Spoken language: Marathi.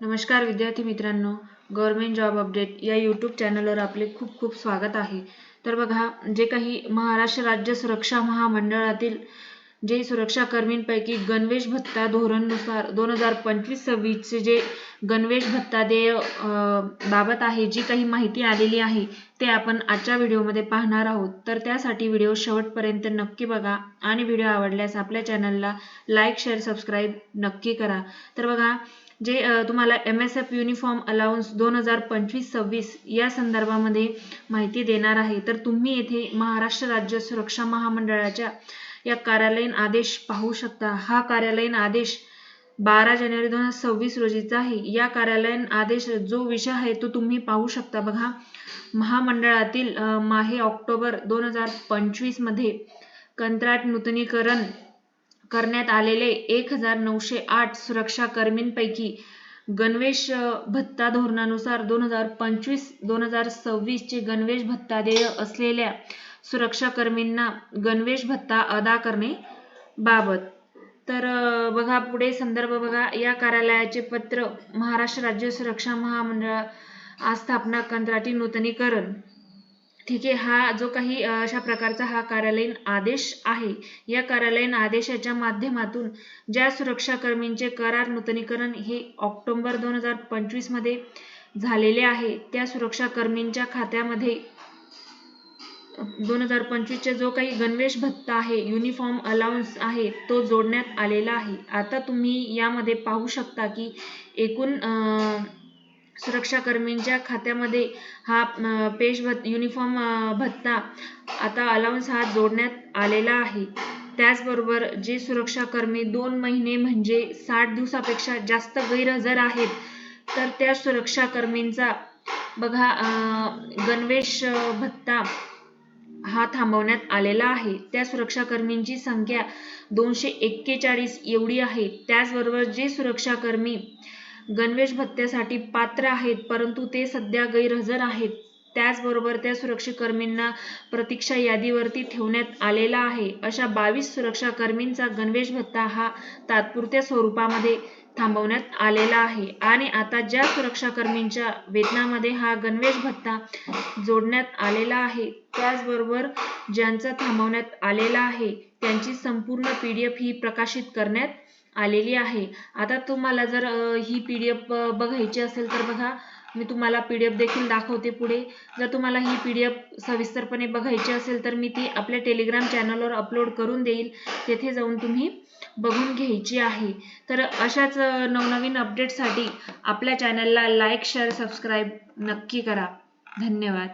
नमस्कार विद्यार्थी मित्रांनो गव्हर्मेंट जॉब अपडेट या यूट्यूब चॅनलवर आपले खूप खूप स्वागत आहे. तर बघा जे काही महाराष्ट्र राज्य सुरक्षा महामंडळातील जे सुरक्षा कर्मींपैकी गणवेश भत्ता धोरणनुसार दोन हजार पंचवीस सव्वीसचे जे गणवेश भत्ता देय अं, बाबत आहे जी काही माहिती आलेली आहे ते आपण आजच्या व्हिडिओमध्ये पाहणार आहोत. तर त्यासाठी व्हिडिओ शेवटपर्यंत नक्की बघा आणि व्हिडिओ आवडल्यास आपल्या चॅनलला लाईक शेअर सबस्क्राईब नक्की करा. तर बघा जे तुम्हाला M S F uniform allowance दोन हजार पंचवीस सव्वीस या संदर्भामध्ये माहिती देणार आहे. तर तुम्ही येथे महाराष्ट्र राज्य सुरक्षा महामंडळाच्या या कार्यालयीन आदेश पाहू शकता. हा कार्यालयीन आदेश बारा जानेवारी दोन हजार सव्वीस रोजीचा आहे. या कार्यालयीन आदेश जो विषय आहे तो तुम्ही पाहू शकता. बघा महामंडळातील माहे ऑक्टोबर दोन हजार पंचवीसमध्ये कंत्राट नूतनीकरण करण्यात आलेले एक हजार नऊशे आठ सुरक्षा कर्मींपैकी गणवेश भत्ता धोरणानुसार दोन हजार पंचवीस दोन हजार सव्वीस चे गणवेश भत्ता देय असलेल्या सुरक्षा कर्मींना गणवेश भत्ता अदा करणे बाबत. तर बघा पुढे संदर्भ बघा. या कार्यालयाचे पत्र महाराष्ट्र राज्य सुरक्षा महामंडळ आस्थापना कंत्राटी नूतनीकरण. ठीक आहे हा जो काही अशा प्रकारचा हा कार्यालयीन आदेश आहे या कार्यालयीन आदेशाच्या माध्यमातून ज्या सुरक्षा कर्मींचे करार नूतनीकरण हे ऑक्टोबर दोन हजार पंचवीसमध्ये झालेले आहे त्या सुरक्षाकर्मींच्या खात्यामध्ये दोन हजार पंचवीसचा जो काही गणवेश भत्ता आहे युनिफॉर्म अलाउन्स आहे तो जोडण्यात आलेला आहे. आता तुम्ही यामध्ये पाहू शकता की एकूण अं, सुरक्षा कर्मींच्या खात्यामध्ये हा पेश भत युनिफॉर्म भत्ता आता अलाउन्स हा जोडण्यात आलेला आहे. त्याचबरोबर जे सुरक्षा कर्मी दोन महिने म्हणजे साठ दिवसापेक्षा जास्त गैरहजर आहेत तर त्या सुरक्षा कर्मींचा बघा गणवेश भत्ता हा थांबवण्यात आलेला आहे. त्या सुरक्षा कर्मींची संख्या दोनशे एक्केचाळीस एवढी आहे. त्याचबरोबर जे सुरक्षा कर्मी गणवेश भत्त्यासाठी पात्र आहेत परंतु ते सध्या गैरहजर आहेत. त्याचबरोबर त्या सुरक्षाकर्मींना प्रतीक्षा यादीवरती ठेवण्यात आलेला आहे. अशा बावीस सुरक्षाकर्मींचा गणवेश भत्ता हा तात्पुरत्या स्वरूपामध्ये थांबवण्यात आलेला आहे. आणि आता ज्या सुरक्षाकर्मींच्या वेतनामध्ये हा गणवेश भत्ता जोडण्यात आलेला आहे त्याचबरोबर ज्यांचा थांबवण्यात आलेला आहे त्यांची संपूर्ण पी डी एफ ही प्रकाशित करण्यात आलेली आहे. आता तुम्हाला जर ही पी डी एफ बघायची असेल तर बघा मी तुम्हाला पी डी एफ देखील दाखवते पुढे. जर तुम्हाला ही पी डी एफ सविस्तरपणे बघायची असेल तर मी ती आपल्या टेलिग्राम चॅनलवर अपलोड करून देईल. तेथे जाऊन तुम्ही बघून घ्यायची आहे. तर अशाच नवनवीन अपडेटसाठी आपल्या चॅनलला लाईक शेअर सबस्क्राईब नक्की करा. धन्यवाद.